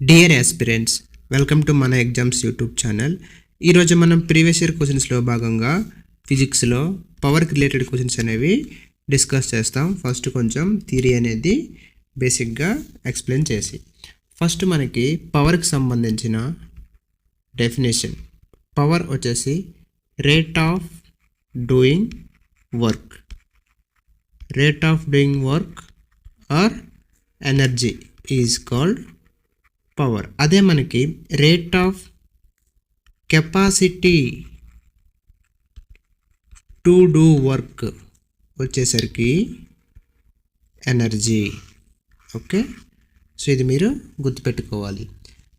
Dear aspirants welcome to మన exams YouTube channel ఈరోజు మనం ప్రీవియస్ ఇయర్ క్వశ్చన్స్లో భాగంగా ఫిజిక్స్లో పవర్కి రిలేటెడ్ క్వశ్చన్స్ అనేవి డిస్కస్ చేస్తాం. ఫస్ట్ కొంచెం థియరీ అనేది బేసిక్గా ఎక్స్ప్లెయిన్ చేసి ఫస్ట్ మనకి పవర్కి సంబంధించిన డెఫినేషన్ పవర్ వచ్చేసి rate of doing work rate of doing work or energy is called power. అదే మనకి rate of capacity to do work వచ్చేసరికి ఎనర్జీ ఓకే సో ఇది మీరు గుర్తుపెట్టుకోవాలి.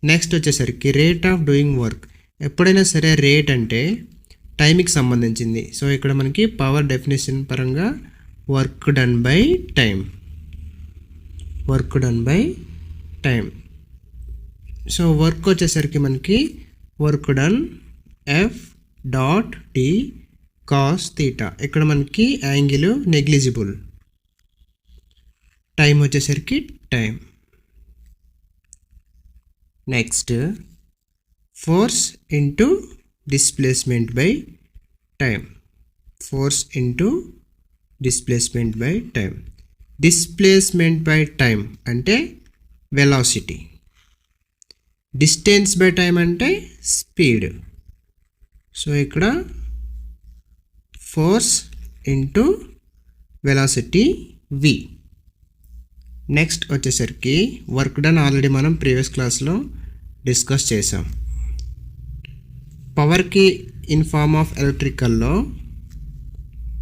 నెక్స్ట్ వచ్చేసరికి రేట్ ఆఫ్ డూయింగ్ వర్క్ ఎప్పుడైనా సరే రేట్ అంటే టైంకి సంబంధించింది. సో ఇక్కడ మనకి పవర్ డెఫినేషన్ పరంగా work done by time work done by time so work వచ్చేసరికి మనకి work done F dot T cos theta. ఇక్కడ మనకి యాంగిల్ నెగ్లిజిబుల్. టైం వచ్చేసరికి time. Next force into displacement by time. Force into displacement by time. Displacement by time అంటే velocity. Distance by time అంటే speed. So ఇక్కడ force into velocity V next వచ్చేసరికి work done already మనం previous క్లాస్లో discuss చేసాం పవర్కి in form of ఎలక్ట్రికల్లో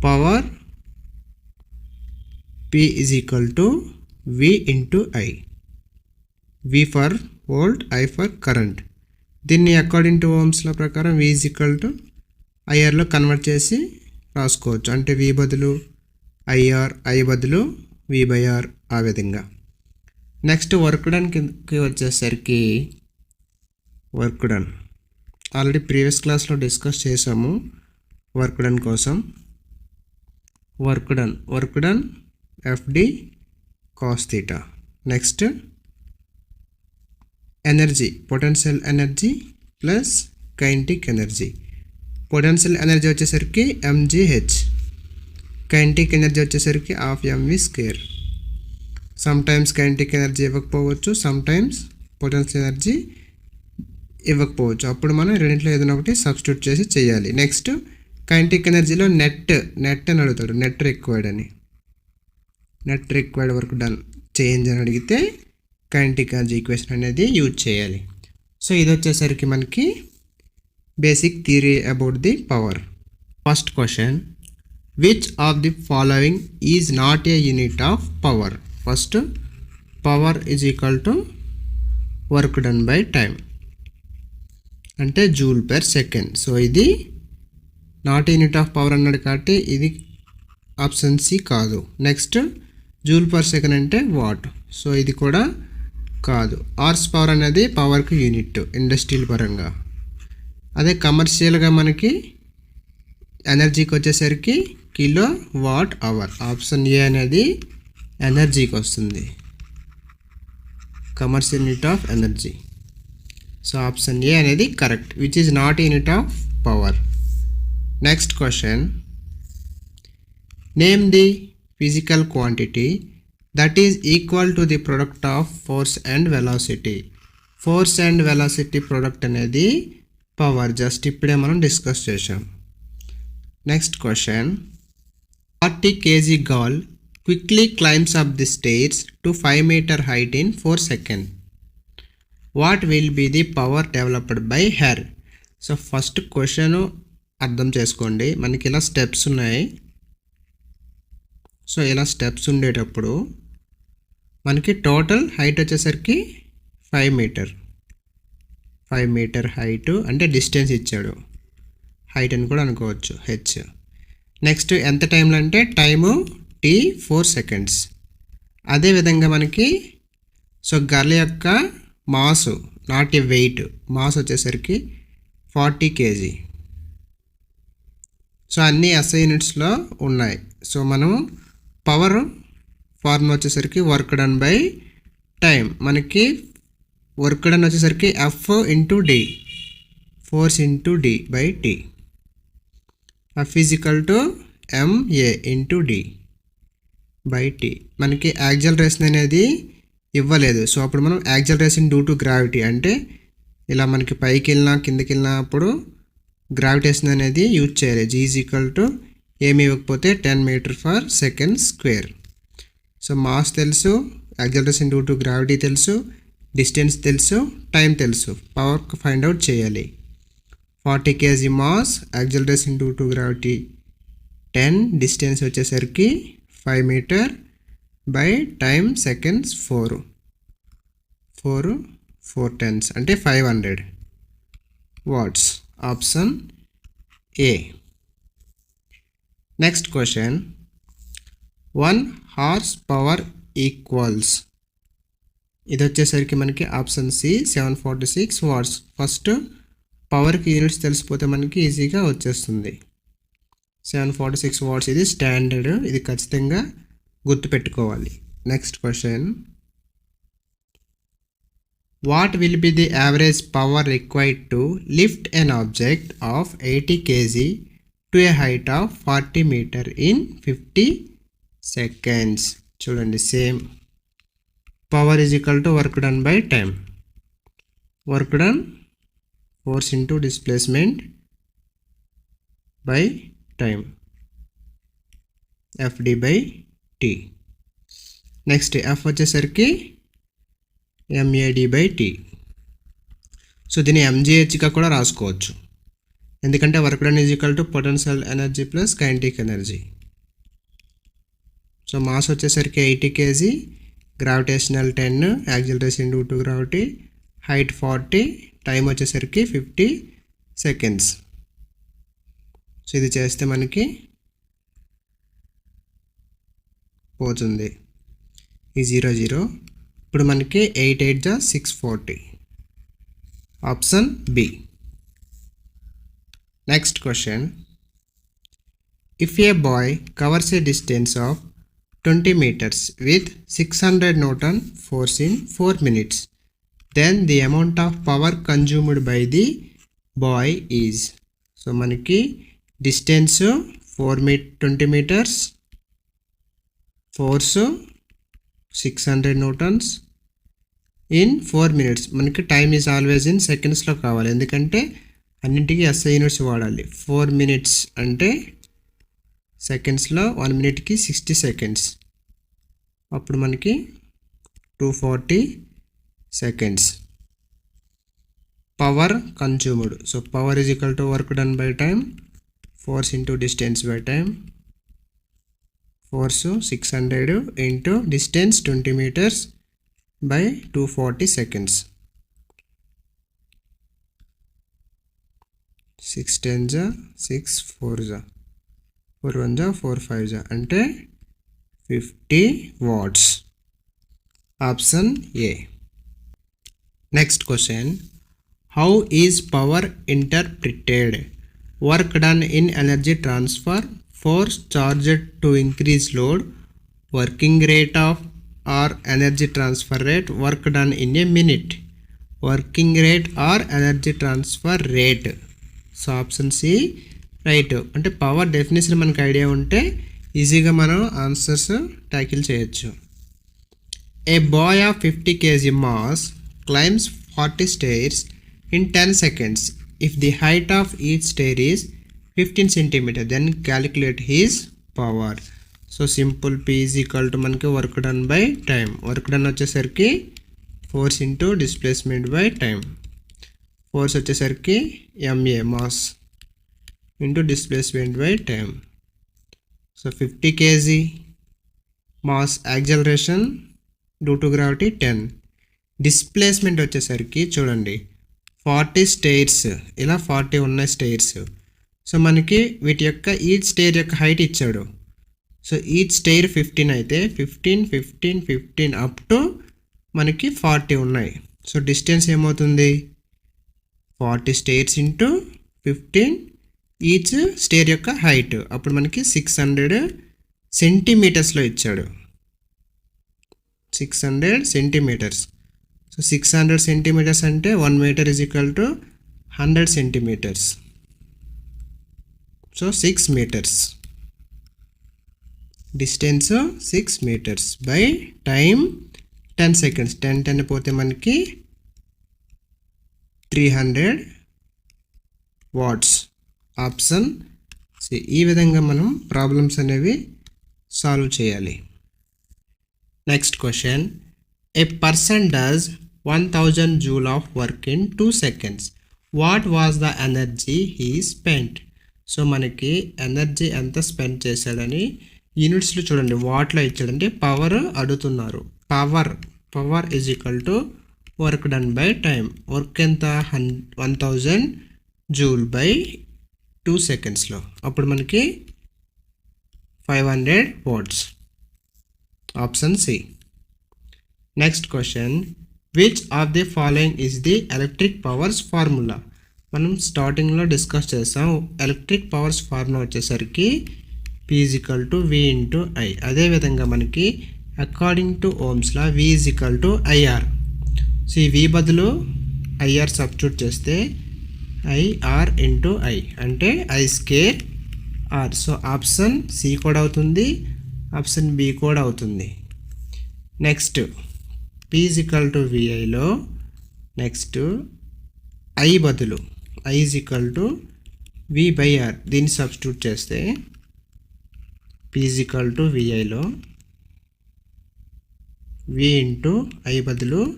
power P is equal to V into I V for volt I for current. దీన్ని according to ఓమ్స్ల ప్రకారం V is equal to ఐఆర్లో convert చేసి రాసుకోవచ్చు. అంటే వి బదులు ఐఆర్ ఐ బదులు వి బై ఆర్ ఆ విధంగా. నెక్స్ట్ వర్క్ డన్కి వచ్చేసరికి వర్క్ డన్ ఆల్రెడీ ప్రీవియస్ క్లాస్లో డిస్కస్ చేసాము వర్క్ డన్ కోసం. Work done work done FD cos theta next energy potential energy plus kinetic energy potential energy వచ్చేసరికి ఎంజీహెచ్ కైంటిక్ ఎనర్జీ వచ్చేసరికి half MV square some times kinetic energy ఇవ్వకపోవచ్చు some times potential energy ఇవ్వకపోవచ్చు. అప్పుడు మనం రెండింటిలో ఏదైనా ఒకటి సబ్స్టిట్యూట్ చేసి చేయాలి. నెక్స్ట్ కైంటిక్ ఎనర్జీలో నెట్ నెట్ అని అడుగుతాడు. నెట్ రిక్వైర్డ్ అని. Net required work done change అని అడిగితే కైంటిక్ ఎనర్జీ ఈక్వేషన్ అనేది యూజ్ చేయాలి. సో ఇది వచ్చేసరికి మనకి basic theory about the power first question which of the following is not a unit of power first power is equal to work done by time అంటే joule per second so ఇది not unit of power అన్నాడు కాబట్టి ఇది option C కాదు. Next joule per second అంటే watt so ఇది కూడా కాదు. ఆర్స్ పవర్ అనేది పవర్కి యూనిట్ ఇండస్ట్రియల్ పరంగా. అదే కమర్షియల్గా మనకి ఎనర్జీకి వచ్చేసరికి kilo watt hour option A అనేది ఎనర్జీకి వస్తుంది. Commercial unit of energy so option A అనేది correct which is not unit of power next question name the physical quantity that is equal to the product of force and velocity force and velocity product అనేది power just ఇప్పుడే మనం discuss చేసాం next question forty KG girl quickly climbs up the stairs to five metre height in four second what will be the power developed by her so first question అర్థం చేసుకోండి. మనకి ఇలా steps ఉన్నాయి. So ఇలా steps ఉండేటప్పుడు మనకి total height వచ్చేసరికి five metre five metre height అంటే డిస్టెన్స్ ఇచ్చాడు. హైట్ అని కూడా అనుకోవచ్చు హెచ్ నెక్స్ట్ ఎంత టైంలో అంటే టైము టీ ఫోర్ సెకండ్స్ అదేవిధంగా మనకి సో గర్ల యొక్క mass not a weight mass వచ్చేసరికి ఫార్టీ కేజీ సో అన్ని ఎస్ఐ యూనిట్స్లో ఉన్నాయి. సో మనం పవర్ ఫార్ములా వచ్చేసరికి వర్క్ డన్ బై టైం మనకి వర్క్ డన్ వచ్చేసరికి F into D force into D by T. F is equal to MA into D by T. మనకి acceleration అనేది ఇవ్వలేదు. సో అప్పుడు మనం యాక్జలరేషన్ డ్యూ టు గ్రావిటీ అంటే ఇలా మనకి పైకి వెళ్ళినా కిందకి వెళ్ళినప్పుడు గ్రావిటేషన్ అనేది యూజ్ చేయాలి. జీ ఈక్వల్ టు ఏమి ఇవ్వకపోతే ten metre per second square. So mass తెలుసు యాక్సలరేషన్ డ్యూ టు గ్రావిటీ తెలుసు డిస్టెన్స్ తెలుసు టైం తెలుసు. పవర్ ఫైండ్ అవుట్ చేయాలి. Forty KG mass acceleration due to gravity ten distance వచ్చేసరికి five metre by time seconds four four four tens అంటే five hundred watts option A next question one horse power equals. ఇది వచ్చేసరికి మనకి option C seven forty six watts. First పవర్కి units తెలిసిపోతే మనకి ఈజీగా వచ్చేస్తుంది. Seven forty six watts ఇది standard ఇది ఖచ్చితంగా గుర్తుపెట్టుకోవాలి. Next question. What will be the average power required to lift an object of eighty KG to a height of forty metre in fifty seconds చూడండి same power is equal to work done by time work done force into displacement by time FD by T next F వచ్చేసరికి ఎంఏడి by T so దీన్ని ఎంజిహెచ్గా కూడా రాసుకోవచ్చు. ఎందుకంటే work done is equal to potential energy plus kinetic energy so mass వచ్చేసరికి eighty KG gravitational ten acceleration due to gravity height forty time వచ్చేసరికి fifty seconds so ఇది చేస్తే మనకి పోతుంది. ఈ జీరో జీరో. ఇప్పుడు మనకి ఎయిట్ ఎయిట్ జా six forty. Option B next question if a boy covers a distance of twenty metres with six hundred newton force in four minutes then the amount of power consumed by the boy is so మనకి distance four me twenty metres force six hundred newtons in four minutes మనకి time is always in సెకండ్స్లో కావాలి. ఎందుకంటే అన్నింటికి SI units వాడాలి. Four minutes అంటే సెకండ్స్లో one మినిట్కి సిక్స్టీ సెకండ్స్ అప్పుడు మనకి two forty seconds power consumed so power is equal to work done by time force into distance by time force six hundred into distance twenty metres by two forty seconds six ten జా six four జా four one జా four five జా అంటే fifty watts option A next question how is power interpreted work done in energy transfer force charged to increase load working rate of or energy transfer rate work done in a minute working rate or energy transfer rate so option C right అంటే power definition మనకు idea ఉంటే ఈజీగా మనం answers tackle చేయొచ్చు. A boy of fifty KG mass climbs forty stairs in ten seconds if the height of each stair is fifteen centimetre then calculate his power so simple P is equal to మనకి work done by time work done వచ్చేసరికి force into displacement by time force వచ్చేసరికి MA mass into displacement by time so fifty KG mass acceleration due to gravity ten displacement వచ్చేసరికి చూడండి. Forty stairs ఇలా forty ఉన్నాయి stairs so మనకి వీటి యొక్క each stair యొక్క హైట్ ఇచ్చాడు. సో ఈచ్ స్టేర్ ఫిఫ్టీన్ అయితే fifteen fifteen fifteen up to మనకి ఫార్టీ ఉన్నాయి. సో డిస్టెన్స్ ఏమవుతుంది? Forty stairs into fifteen each stair యొక్క హైట్ అప్పుడు మనకి సిక్స్ హండ్రెడ్ సెంటీమీటర్స్లో ఇచ్చాడు. Six hundred centimetres so six hundred centimetres అంటే one metre is equal to hundred centimetres so six metres distance six metres by time ten seconds ten ten పోతే మనకి three hundred watts option C. ఈ విధంగా మనం problems అనేవి solve చేయాలి. Next question. A person does one thousand joule of work in two seconds what was the energy he spent so మనకి energy ఎంత spend చేశాడని యూనిట్స్లో చూడండి. వాట్లో ఇచ్చాడంటే పవర్ అడుగుతున్నారు. Power power is equal to work done by time work ఎంత? హన్ one thousand joule by two సెకండ్స్లో. అప్పుడు మనకి five hundred watts. Option C. Next question. Which of the following is the electric powers formula మనం స్టార్టింగ్లో discuss చేసాం. Electric powers formula వచ్చేసరికి P is equal to V into I అదేవిధంగా మనకి according to Ohm's law V to IR so ఈ V బదులు IR substitute చేస్తే IR into I అంటే I square R so option C కూడా అవుతుంది ఆప్షన్ బి కూడా అవుతుంది. Next P is equal to విఐలో next I బదులు I to V by R దీన్ని సబ్స్టిట్యూట్ చేస్తే పీజికల్ టు విఐలో వి ఇంటూ ఐ బదులు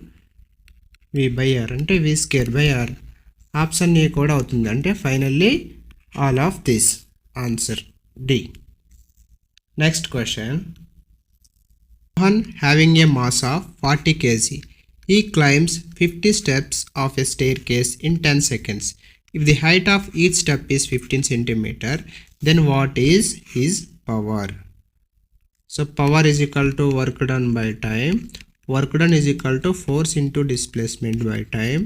వి బై ఆర్ అంటే V square by R option A కూడా అవుతుంది. అంటే finally all of this answer D. Next question. Mohan having a mass of forty KG. He climbs fifty steps of a staircase in ten seconds if the height of each step is fifteen centimetre then what is his power so power is equal to work done by time work done is equal to force into displacement by time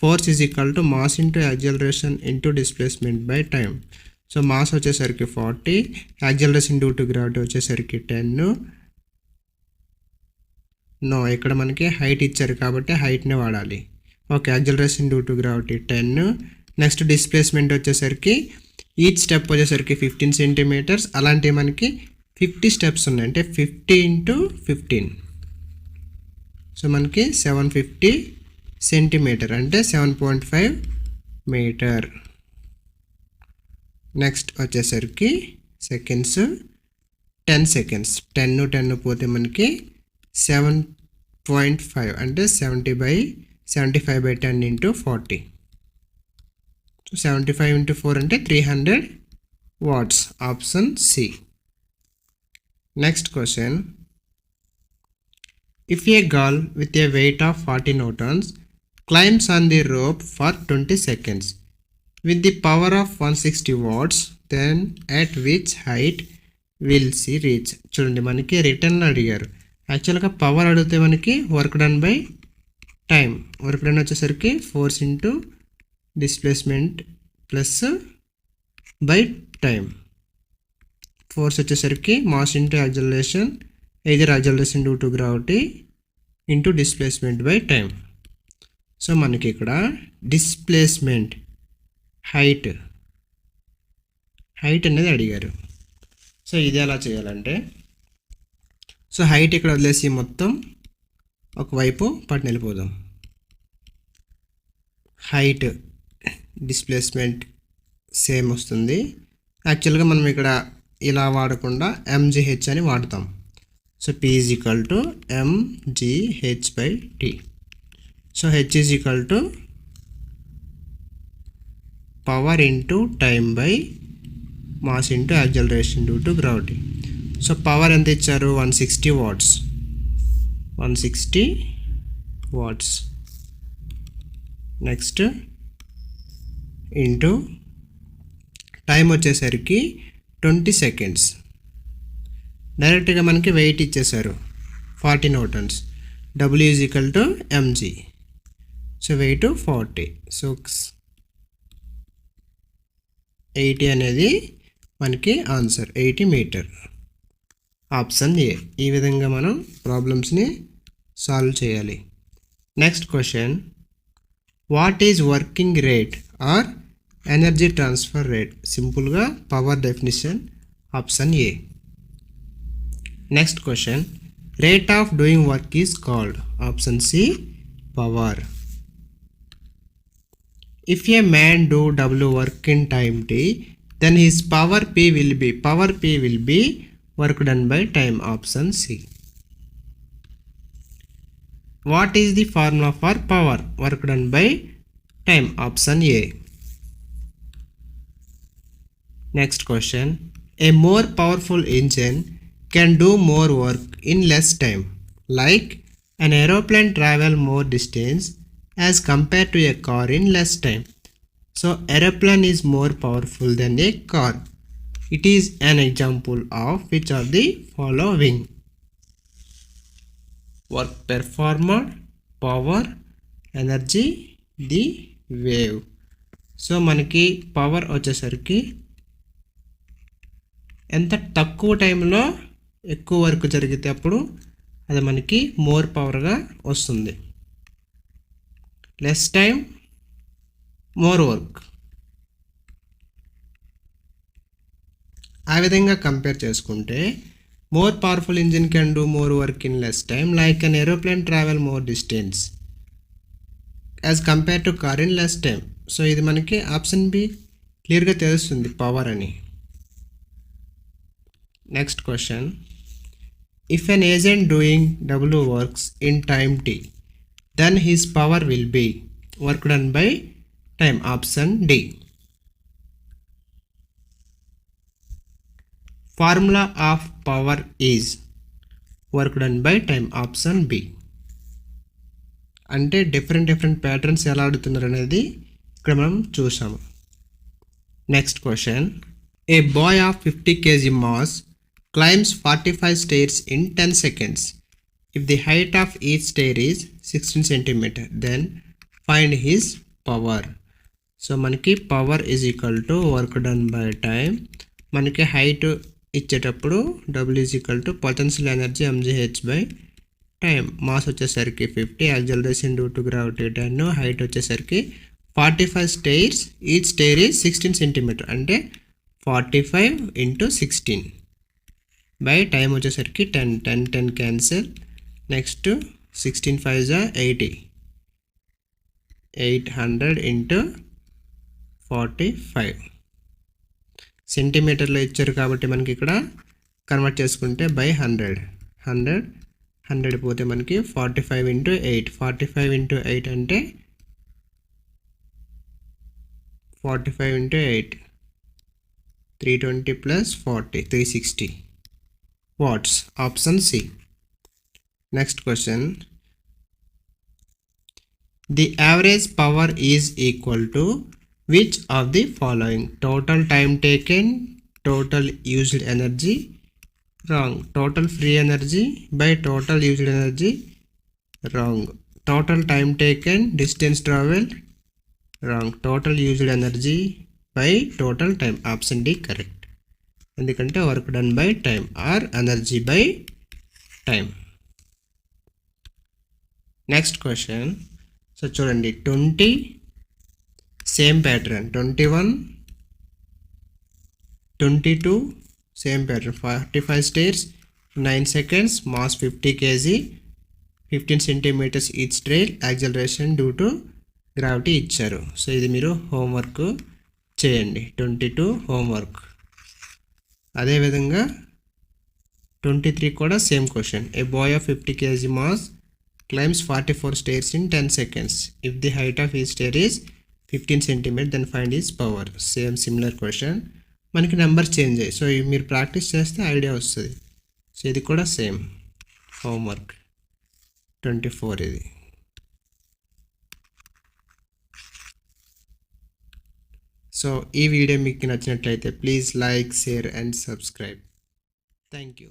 force is equal to mass into acceleration into displacement by time. So mass వచ్చేసరికి forty acceleration due to gravity వచ్చేసరికి ten. No ఇక్కడ మనకి height ఇచ్చారు కాబట్టి హైట్నే వాడాలి. Okay acceleration due to gravity ten. Next displacement వచ్చేసరికి each step వచ్చేసరికి ఫిఫ్టీన్ సెంటీమీటర్స్. అలాంటివి మనకి ఫిఫ్టీ స్టెప్స్ ఉన్నాయి. అంటే ఫిఫ్టీ ఇంటూ ఫిఫ్టీన్. సో మనకి సెవెన్ ఫిఫ్టీ సెంటీమీటర్ అంటే seven point five metre. Next వచ్చేసరికి seconds. Ten seconds. Ten ten పోతే మనకి సెవెన్ పాయింట్ ఫైవ్ అంటే seventy by seventy five by ten into forty. So seventy five into four అంటే three hundred watts. Option C. Next question. If a girl with a weight of forty newtons climbs on the rope for 20 seconds. With the power of 160 watts then at which height will she reach? చూడండి మనకి return అడిగారు. యాక్చువల్గా power అడిగితే మనకి work done by time work done వచ్చేసరికి force into displacement plus by time force వచ్చేసరికి mass into acceleration either acceleration due to gravity into displacement by time so మనకి ఇక్కడ డిస్ప్లేస్మెంట్ హైట్ హైట్ అనేది అడిగారు. సో ఇది ఎలా చేయాలంటే సో హైట్ ఇక్కడ వదిలేసి మొత్తం ఒకవైపు పట్టు వెళ్ళిపోదాం హైట్ డిస్ప్లేస్మెంట్ సేమ్ వస్తుంది. యాక్చువల్గా మనం ఇక్కడ ఇలా వాడకుండా ఎంజిహెచ్ అని వాడతాం. So P is equal to M G H by T so H is equal to power into time by mass into acceleration due to gravity so power ఎంత ఇచ్చారు? One sixty watts one sixty watts next into time వచ్చేసరికి twenty seconds డైరెక్ట్గా మనకి weight ఇచ్చేసారు forty newtons W is equal to M G so weight forty six eighty అనేది మనకి answer eighty metre option A ఈ విధంగా మనం ప్రాబ్లమ్స్ని సాల్వ్ చేయాలి. Next question what is working rate or energy transfer rate సింపుల్గా power definition option A next question rate of doing work is called option C power if a man do w work in time t then his power p will be power p will be work done by time option c. What is the formula for power work done by time option a? Next question. A more powerful engine can do more work in less time like an aeroplane travel more distance as compared to a car in less time. So aeroplane is more powerful than a car. It is an example of which of the following? Work performed, power, energy, the wave. సో మనకి power వచ్చేసరికి ఎంత తక్కువ టైంలో ఎక్కువ work జరిగితే అప్పుడు అది మనకి మోర్ పవర్గా వస్తుంది లెస్ టైం మోర్ వర్క్ ఆ విధంగా కంపేర్ చేసుకుంటే more powerful engine can do more work in less time like an aeroplane travel more distance as compare to car in less time so ఇది మనకి ఆప్షన్ బి క్లియర్గా తెలుస్తుంది power అని. Next question if an agent doing W works in time T then his power will be work done by time option D. Formula of power is work done by time option B. అంటే different different patterns ఎలా అడుగుతున్నారు అనేది ఇక్కడ మనం చూసాము next question a boy of fifty kg mass climbs forty five states in ten seconds if the height of each stair is 16 centimeter then find his power. So మనకి power is equal to work done by time మనకి height ఇచ్చేటప్పుడు W is equal to potential energy M G H by time mass వచ్చేసరికి fifty acceleration due to gravity ten height వచ్చేసరికి forty five stairs each stair is sixteen centimetre అంటే forty five into sixteen by time వచ్చేసరికి ten ten ten cancel next sixteen five జా eighty eight hundred into forty five సెంటీమీటర్లో ఇచ్చారు కాబట్టి మనకి ఇక్కడ convert చేసుకుంటే by hundred hundred hundred పోతే మనకి forty five into eight forty five into eight అంటే forty five into eight three twenty plus forty three sixty watts option C next question the average power is equal to which of the following total time taken total used energy wrong total free energy by total used energy wrong total time taken distance travel wrong total used energy by total time option D correct ఎందుకంటే work done by time or energy by time Next question so చూడండి twenty same pattern twenty one twenty two same pattern forty five stairs nine seconds mass fifty kg fifteen centimetres each trail acceleration due to gravity ఇచ్చారు. So ఇది మీరు homework చేయండి. Twenty two homework అదేవిధంగా twenty three కూడా same question a boy of fifty kg mass climbs forty four stairs in ten seconds if the height of stair stair is fifteen centimetre then find is power same similar question మనకి number change అయ్యి so మీరు practice చేస్తే idea వస్తుంది. So ఇది కూడా same homework twenty four ఇది. So ఈ video మీకు నచ్చినట్లయితే please like share and subscribe thank you